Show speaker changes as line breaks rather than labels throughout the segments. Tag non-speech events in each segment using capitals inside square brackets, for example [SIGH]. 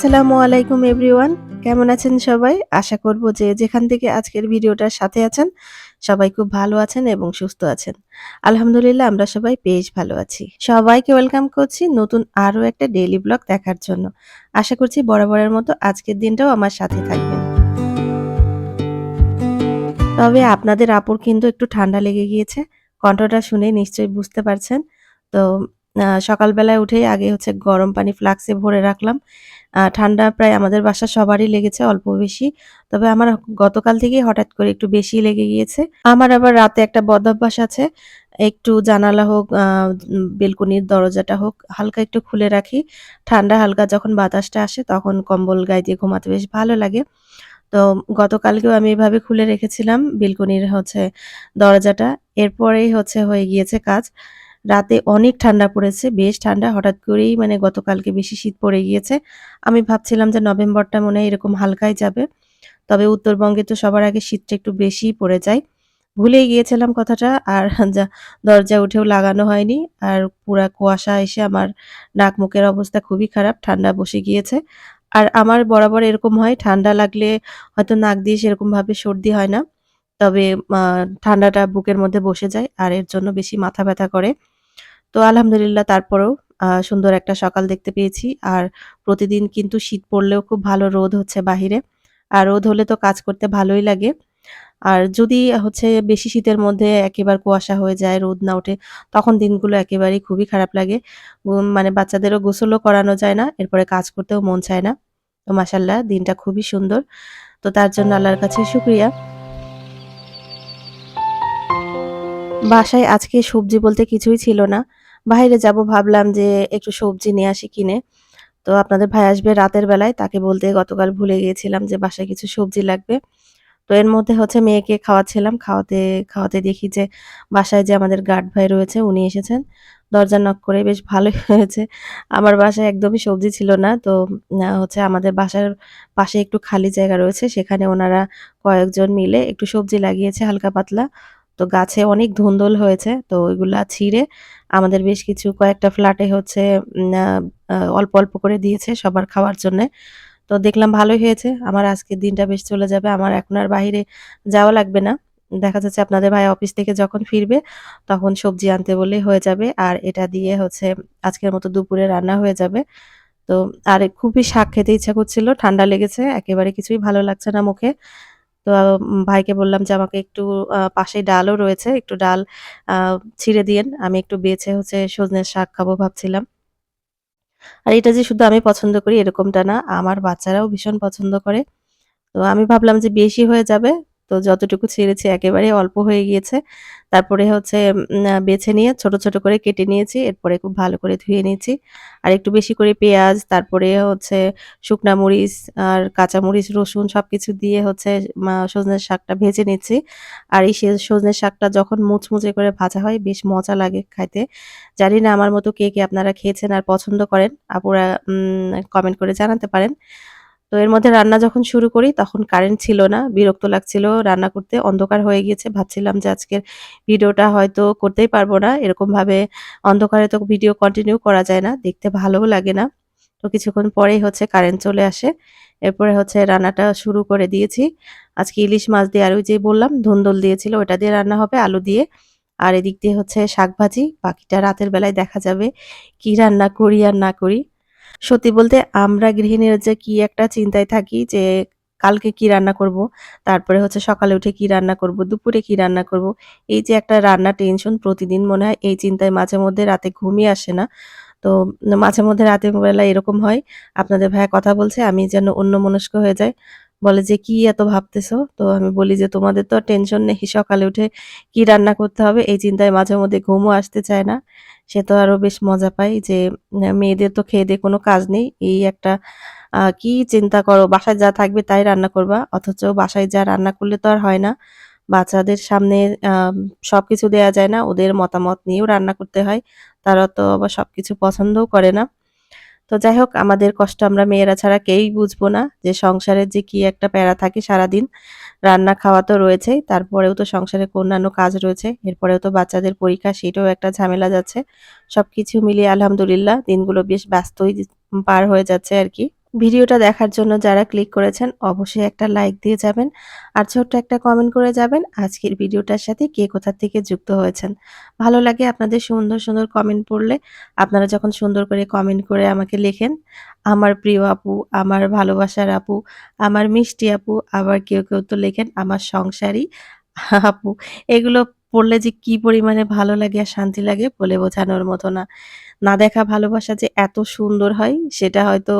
আসসালামু আলাইকুম এভরিওয়ান, কেমন আছেন সবাই? আশা করব যে যেখান থেকে আজকের ভিডিওটার সাথে আছেন, সবাই খুব ভালো আছেন এবং সুস্থ আছেন। আলহামদুলিল্লাহ, আমরা সবাই বেশ ভালো আছি। সবাইকে ওয়েলকাম করছি নতুন আরও একটা ডেইলি ব্লগ দেখার জন্য। আশা করছি বরাবরের মতো আজকের দিনটাও আমার সাথে থাকবেন। তবে আপনাদের আপুর কিন্তু একটু ঠান্ডা লেগে গিয়েছে, কণ্ঠটা শুনে নিশ্চয়ই বুঝতে পারছেন। তো সকালবেলায় উঠেই আগে হচ্ছে গরম পানি ফ্লাক্সে ভরে রাখলাম। ঠান্ডা প্রায় আমাদের বাসা সবারই লেগেছে অল্প বেশি। তবে আমার গতকাল থেকেই হঠাৎ করে একটু বেশি লেগে গিয়েছে। আমার আবার রাতে একটা বদভ্যাস আছে। একটু জানালা হোক বেলকনির দরজাটা হোক, হালকা একটু খুলে রাখি। ঠান্ডা হালকা যখন বাতাসটা আসে তখন কম্বল গায়ে দিয়ে ঘুমাতে বেশ ভালো লাগে। তো গতকালকেও আমি এভাবে খুলে রেখেছিলাম বেলকনির হচ্ছে দরজাটা। এরপরেই হচ্ছে হয়ে গিয়েছে কাজ। রাতে অনেক ঠান্ডা পড়েছে, বেশ ঠান্ডা। হঠাৎ করেই মানে গতকালকে বেশি শীত পড়ে গিয়েছে। আমি ভাবছিলাম যে নভেম্বরটা মনে হয় এরকম হালকাই যাবে। তবে উত্তরবঙ্গে তো সবার আগে শীতটা একটু বেশিই পড়ে যায়। ভুলেই গিয়েছিলাম কথাটা। আর দরজা উঠেও লাগানো হয়নি। আর পুরা কুয়াশা এসে আমার নাক মুখের অবস্থা খুবই খারাপ, ঠান্ডা বসে গিয়েছে। আর আমার বরাবর এরকম হয়, ঠান্ডা লাগলে হয়তো নাক দিয়ে সেরকমভাবে সর্দি হয় না। তবে ঠান্ডাটা বুকের মধ্যে বসে যায়। আর এর জন্য বেশি মাথা ব্যথা করে। তো আলহামদুলিল্লাহ তারপরেও সুন্দর একটা সকাল দেখতে পেয়েছি। আর প্রতিদিন কিন্তু শীত পড়লেও খুব ভালো রোদ হচ্ছে বাহিরে। আর রোদ হলে তো কাজ করতে ভালোই লাগে। আর যদি হচ্ছে বেশি শীতের মধ্যে একেবারে কুয়াশা হয়ে যায়, রোদ না ওঠে, তখন দিনগুলো একেবারেই খুবই খারাপ লাগে। মানে বাচ্চাদেরও গোসলও করানো যায় না, এরপরে কাজ করতেও মন চায় না। তো মাসাল্লাহ দিনটা খুবই সুন্দর। তো তার জন্য আল্লাহর কাছে শুক্রিয়া। বাসায় আজকে সবজি বলতে কিছুই ছিল না। বাইরে যাব, ভাবলাম যে একটু সবজি নিয়ে আসি কিনে। তো আপনাদের ভাই আসবে রাতের বেলায়, তাকে বলতে গতকাল ভুলে গিয়েছিলাম যে বাসায় কিছু সবজি লাগবে। তো এর মধ্যে হচ্ছে মেয়েকে খাওয়াচ্ছিলাম, খাওয়াতে খাওয়াতে দেখি যে বাসায় যে আমাদের গার্ড ভাই রয়েছে, উনি এসেছেন। দরজা নক করে বেশ ভালোই হয়েছে। আমার বাসায় একদমই সবজি ছিল না, তো হচ্ছে আমাদের বাসার পাশে একটু খালি জায়গা রয়েছে, সেখানে ওনারা কয়েকজন মিলে একটু সবজি লাগিয়েছে হালকা পাতলা। তো গাছে অনেক ধুন্দল হয়েছে, তো ওইগুলা ছিঁড়ে আমাদের বেশ কিছু কয়েকটা ফ্ল্যাটে হচ্ছে অল্প অল্প করে দিয়েছে সবার খাওয়ার জন্যে। তো দেখলাম ভালোই হয়েছে। আমার আজকের দিনটা বেশ চলে যাবে। আমার এখন আর বাইরে যাওয়া লাগবে না। দেখা যাচ্ছে আপনাদের ভাই অফিস থেকে যখন ফিরবে তখন সবজি আনতে বললেই হয়ে যাবে। আর এটা দিয়ে হচ্ছে আজকের মতো দুপুরে রান্না হয়ে যাবে। তো আর খুবই শাক খেতে ইচ্ছা করছিল। ঠান্ডা লেগেছে। একেবারে কিছুই ভালো লাগছে না মুখে। তো ভাইকে বললাম যে আমাকে একটু পাশে ডালও রয়েছে, একটু ডাল ছিঁড়ে দিয়েন। আমি একটু বেছে হচ্ছে সজনের শাক খাব ভাবছিলাম। আর এটা যে শুধু আমি পছন্দ করি এরকমটা না, আমার বাচ্চারাও ভীষণ পছন্দ করে। তো আমি ভাবলাম যে বেশি হয়ে যাবে তো যতটুকু ছেড়েছি একেবারে অল্প হয়ে গিয়েছে। তারপরে হচ্ছে বেছে নিয়ে ছোট ছোট করে কেটে নিয়েছি, এরপরে খুব ভালো করে ধুয়ে নিয়েছি। আর একটু বেশি করে পেঁয়াজ, তারপরে হচ্ছে শুকনা মরিচ আর কাঁচা মরিচ, রসুন সব কিছু দিয়ে হচ্ছে সজনের শাকটা ভেজে নিচ্ছি। আর এই সজনের শাকটা যখন মুচমুচে করে ভাজা হয়, বেশ মজা লাগে খাইতে। জানি না আমার মতো কে কে আপনারা খেয়েছেন আর পছন্দ করেন, আপুরা কমেন্ট করে জানাতে পারেন। তো এর মধ্যে রান্না যখন শুরু করি, তখন কারেন্ট ছিল না, বিরক্ত লাগছিল, রান্না করতে অন্ধকার হয়ে গিয়েছে। ভাবছিলাম যে আজকের ভিডিওটা হয়তো করতেই পারব না। এরকম ভাবে অন্ধকারে তো ভিডিও কন্টিনিউ করা যায় না, দেখতে ভালোও লাগে না। তো কিছুক্ষণ পরেই হচ্ছে কারেন্ট চলে আসে। এরপরে হচ্ছে রান্নাটা শুরু করে দিয়েছি। আজকে ইলিশ মাছ দিয়ে আর ওই যে বললাম, ধুন্দল দিয়েছিল ওটা দিয়ে রান্না হবে আলু দিয়ে। আর এদিক দিয়ে হচ্ছে শাক ভাজি বাকিটা রাতের বেলায় দেখা যাবে কি রান্না করি আর না করি। সত্যি বলতে আমরা গৃহিণীরা যে কি একটা চিন্তায় থাকি যে কালকে কি রান্না করব, তারপরে হচ্ছে সকালে উঠে কি রান্না করব, দুপুরে কি রান্না করব, এই যে একটা রান্না টেনশন প্রতিদিন মনে হয় এই চিন্তায় মাঝে মধ্যে রাতে ঘুমিয়ে আসে না। তো মাঝে মধ্যে রাতের বেলা এরকম হয়। আপনাদের ভাইয়া কথা বলছে, আমি যেন অন্য মনস্ক হয়ে যাই। বলে যে, কি এত ভাবতেছো? তো আমি বলি যে, তোমাদের তো টেনশন নেই, সকালে উঠে কি রান্না করতে হবে? এই চিন্তায় মাঝে মধ্যে ঘুমও আসতে চায় না। সে তো আরও বেশ মজা পায় যে, মেয়েদের তো খেয়ে দিয়ে কোনো কাজ নেই। এই একটা কি চিন্তা করো, বাসায় যা থাকবে তাই রান্না করবা। অথচ বাসায় যা রান্না করলে তো আর হয় না। বাচ্চাদের সামনে সবকিছু দেয়া যায় না। ওদের মতামত নিয়েও রান্না করতে হয়। তারা তো আবার সবকিছু পছন্দও করে না। তো যাই হোক, আমাদের কষ্ট আমরা মেয়েরা ছাড়া কেউই বুঝব না যে সংসারের যে কি একটা প্যারা থাকে সারাদিন। রান্না খাওয়া তো রয়েছে তারপরেও তো সংসারে অন্যান্য কাজ রয়েছে, এরপরেও তো বাচ্চাদের পরীক্ষা, সেটাও একটা ঝামেলা যাচ্ছে। সব কিছু মিলিয়ে আলহামদুলিল্লাহ, দিনগুলো বেশ ব্যস্তই পার হয়ে যাচ্ছে আর কি। ভিডিওটা দেখার জন্য যারা ক্লিক করেছেন, অবশ্যই একটা লাইক দিয়ে যাবেন আর ছোট্ট একটা কমেন্ট করে যাবেন আজকের ভিডিওটার সাথে কে কোথা থেকে যুক্ত হয়েছেন। ভালো লাগে আপনাদের সুন্দর সুন্দর কমেন্ট পড়লে। আপনারা যখন সুন্দর করে কমেন্ট করে আমাকে লেখেন, আমার প্রিয় আপু, আমার ভালোবাসার আপু, আমার মিষ্টি আপু, আবার কেউ কেউ তো লেখেন, আমার সংসারী আপু, এগুলো পড়লে যে কি পরিমাণে ভালো লাগে আর শান্তি লাগে বলে বোঝানোর মতো না না দেখা ভালোবাসা যে এত সুন্দর হয় সেটা হয়তো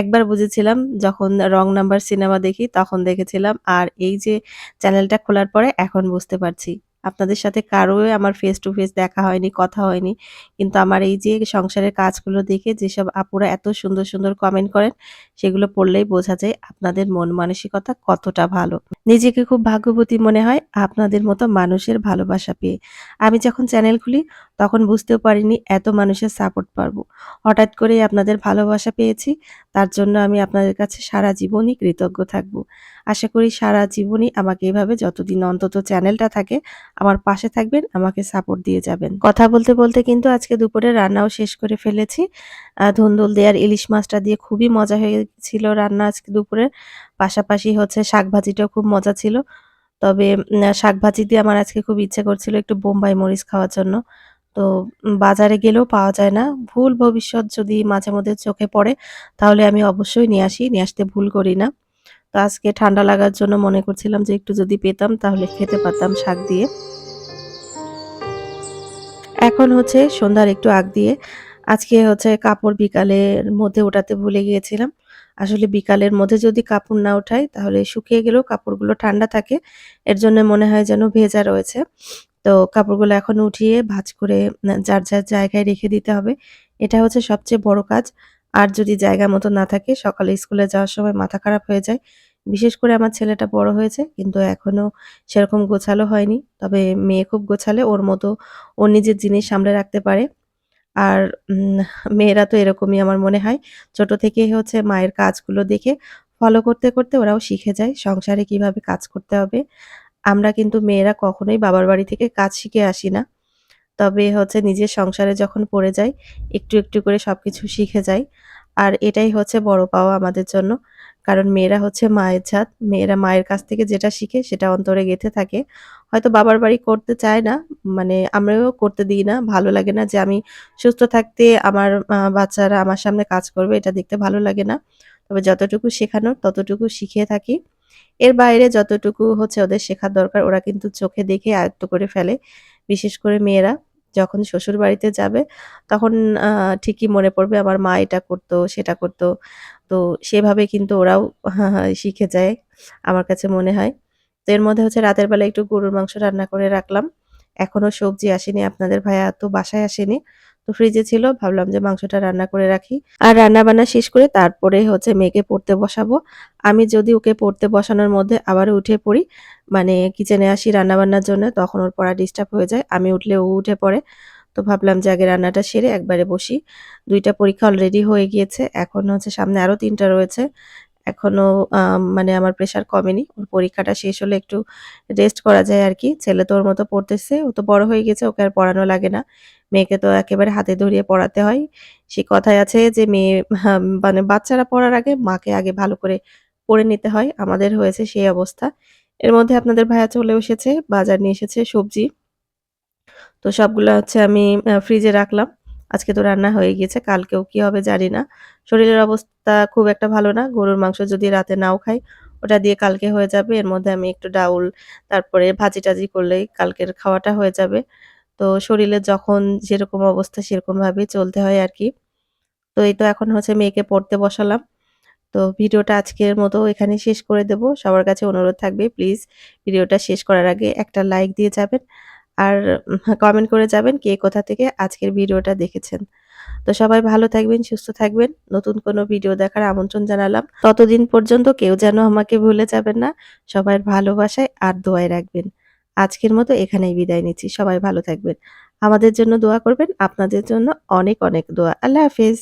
একবার বুঝেছিলাম যখন রং নাম্বার সিনেমা দেখি তখন দেখেছিলাম। আর এই যে চ্যানেলটা খোলার পরে এখন বুঝতে পারছি। আপনাদের সাথে কারোই আমার ফেস টু ফেস দেখা হয়নি, কথা হয়নি। কিন্তু আমার এই যে সংসারের কাজগুলো দেখে যেসব আপুরা এত সুন্দর, সুন্দর কমেন্ট করেন সেগুলো পড়লেই বোঝা যায় আপনাদের মন মানসিকতা কতটা ভালো। নিজেকে খুব ভাগ্যবতী মনে হয় আপনাদের মতো মানুষের ভালোবাসা পেয়ে। আমি যখন চ্যানেল খুলি তখন বুঝতেও পারিনি এত মানুষের সাপোর্ট পাবো। হঠাৎ করেই আপনাদের ভালোবাসা পেয়েছি। তার জন্য আমি আপনাদের কাছে সারা জীবনই কৃতজ্ঞ থাকব। আশা করি সারা জীবনই আমাকে এভাবে যতদিন অন্তত চ্যানেলটা থাকে আমার পাশে থাকবেন, আমাকে সাপোর্ট দিয়ে যাবেন। কথা বলতে, বলতে কিন্তু আজকে দুপুরে রান্নাও শেষ করে ফেলেছি। ধুন্দুল দেওয়ার ইলিশ মাছটা দিয়ে খুবই মজা হয়েছিল রান্না আজকে দুপুরে। পাশাপাশি হচ্ছে শাক ভাজিটাও খুব মজা ছিল। তবে উম শাক ভাজি দিয়ে আমার আজকে খুব ইচ্ছে করছিল একটু বোম্বাই মরিচ খাওয়ার জন্য। তো বাজারে গেলেও পাওয়া যায় না। ভুল ভবিষ্যৎ যদি মাঝে মধ্যে চোখে পড়ে তাহলে আমি অবশ্যই নিয়ে আসি। নিয়ে আসতে ভুল করি না। তো আজকে ঠান্ডা লাগার জন্য মনে করছিলাম যে একটু যদি পেতাম তাহলে খেতে পারতাম শাক দিয়ে। এখন হচ্ছে সন্ধ্যার একটু আগ দিয়ে আজকে হচ্ছে কাপড় বিকালের মধ্যে ওঠাতে ভুলে গিয়েছিলাম। আসলে বিকালের মধ্যে যদি কাপড় না ওঠাই তাহলে শুকিয়ে গেলেও কাপড়গুলো ঠান্ডা থাকে। এর জন্য মনে হয় যেন ভেজা রয়েছে। তো কাপড়গুলো এখন উঠিয়ে ভাজ করে যার, যার জায়গায় রেখে দিতে হবে। এটা হচ্ছে সবচেয়ে বড় কাজ। আর যদি জায়গা মতো না থাকে সকালে স্কুলে যাওয়ার সময় মাথা খারাপ হয়ে যায়। বিশেষ করে আমার ছেলেটা বড় হয়েছে কিন্তু এখনও সেরকম গোছালো হয়নি। তবে মেয়ে খুব গোছালে ওর মতো ও নিজের জিনিস সামলে রাখতে পারে। আর মেয়েরা তো এরকমই আমার মনে হয়। ছোট থেকেই হচ্ছে মায়ের কাজগুলো দেখে ফলো করতে, করতে ওরাও শিখে যায় সংসারে কীভাবে কাজ করতে হবে। আমরা কিন্তু মেয়েরা কখনোই বাবার বাড়ি থেকে কাজ শিখে আসি না। তবে হচ্ছে নিজের সংসারে যখন পড়ে যাই, একটু, একটু করে সব কিছু শিখে যাই। আর এটাই হচ্ছে বড় পাওয়া আমাদের জন্য। কারণ মেয়েরা হচ্ছে মায়ের জাত। মেয়েরা মায়ের কাছ থেকে যেটা শিখে সেটা অন্তরে গেঁথে থাকে। হয়তো বাবার বাড়ি করতে চায় না, মানে আমরাও করতে দিই না। ভালো লাগে না যে আমি সুস্থ থাকতে আমার বাচ্চারা আমার সামনে কাজ করবে এটা দেখতে ভালো লাগে না। তবে যতটুকু শেখানোর ততটুকু শিখিয়ে থাকি। এর বাইরে যতটুকু হচ্ছে ওদের শেখার দরকার ওরা কিন্তু চোখে দেখে আয়ত্ত করে ফেলে। বিশেষ করে মেয়েরা যখন শ্বশুর বাড়িতে যাবে তখন ঠিকই মনে পড়বে আমার মা এটা করতো, সেটা করতো। তো সেভাবে কিন্তু ওরাও [LAUGHS] শিখে যায় আমার কাছে মনে হয়। তো এর মধ্যে হচ্ছে রাতের বেলা একটু গরুর মাংস রান্না করে রাখলাম। এখনও সবজি আসেনি আপনাদের ভাইয়া তো বাসায় আসেনি। তো ফ্রিজে ছিল ভাবলাম যে মাংসটা রান্না করে রাখি। আর রান্না-বান্না শেষ করে তারপরে হচ্ছে মেয়েকে পড়তে বসাবো। আমি যদি ওকে পড়তে বসানোর মধ্যে আবারও উঠে পড়ি, মানে কিচেনে আসি রান্নাবান্নার জন্য তখন ওর পড়া ডিস্টার্ব হয়ে যায়। আমি উঠলে ও উঠে পড়ে। তো ভাবলাম যে আগে রান্নাটা সেরে একবারে বসি। দুইটা পরীক্ষা অলরেডি হয়ে গিয়েছে। এখন হচ্ছে সামনে আরও ৩ টা রয়েছে। এখনও মানে আমার প্রেশার কমেনি। ওর পরীক্ষাটা শেষ হলে একটু রেস্ট করা যায় আর কি ছেলে তো ওর মতো পড়তেছে। ও তো বড় হয়ে গেছে, ওকে আর পড়ানো লাগে না। মেয়েকে তো একেবারে হাতে ধরিয়ে পড়াতে হয়। সে কথায় আছে যে মেয়ে মানে বাচ্চারা পড়ার আগে মাকে আগে ভালো করে পড়ে নিতে হয়। আমাদের হয়েছে সেই অবস্থা। এর মধ্যে আপনাদের ভাইয়া চলে এসেছে। বাজার নিয়ে এসেছে সবজি। তো সবগুলো হচ্ছে আমি ফ্রিজে রাখলাম। আজকে তো রান্না হয়ে গিয়েছে। কালকেও কি হবে জানি না। শরীরের অবস্থা খুব একটা ভালো না। গরুর মাংস যদি রাতে নাও খাই, ওটা দিয়ে কালকে হয়ে যাবে। এর মধ্যে আমি একটু ডাউল, তারপরে ভাজি-টাজি করলেই কালকের খাওয়াটা হয়ে যাবে। তো শরীরে যখন যেরকম অবস্থা সেরকমভাবেই চলতে হয় আর কি তো এই তো এখন হচ্ছে মেয়েকে পড়তে বসালাম। তো ভিডিওটা আজকের মতো এখানেই শেষ করে দেব। সবার কাছে অনুরোধ থাকবে প্লিজ ভিডিওটা শেষ করার আগে একটা লাইক দিয়ে যাবেন। আর কমেন্ট করে যাবেন কে কোথা থেকে আজকের ভিডিওটা দেখেছেন। তো সবাই ভালো থাকবেন, সুস্থ থাকবেন। নতুন কোনো ভিডিও দেখার আমন্ত্রণ জানালাম। ততদিন পর্যন্ত কেউ যেন আমাকে ভুলে যাবেন না। সবার ভালোবাসায় আর দোয়ায় রাখবেন। আজকের মতো এখানেই বিদায় নিচ্ছি। সবাই ভালো থাকবেন। আমাদের জন্য দোয়া করবেন। আপনাদের জন্য অনেক, অনেক দোয়া। আল্লাহ হাফেজ।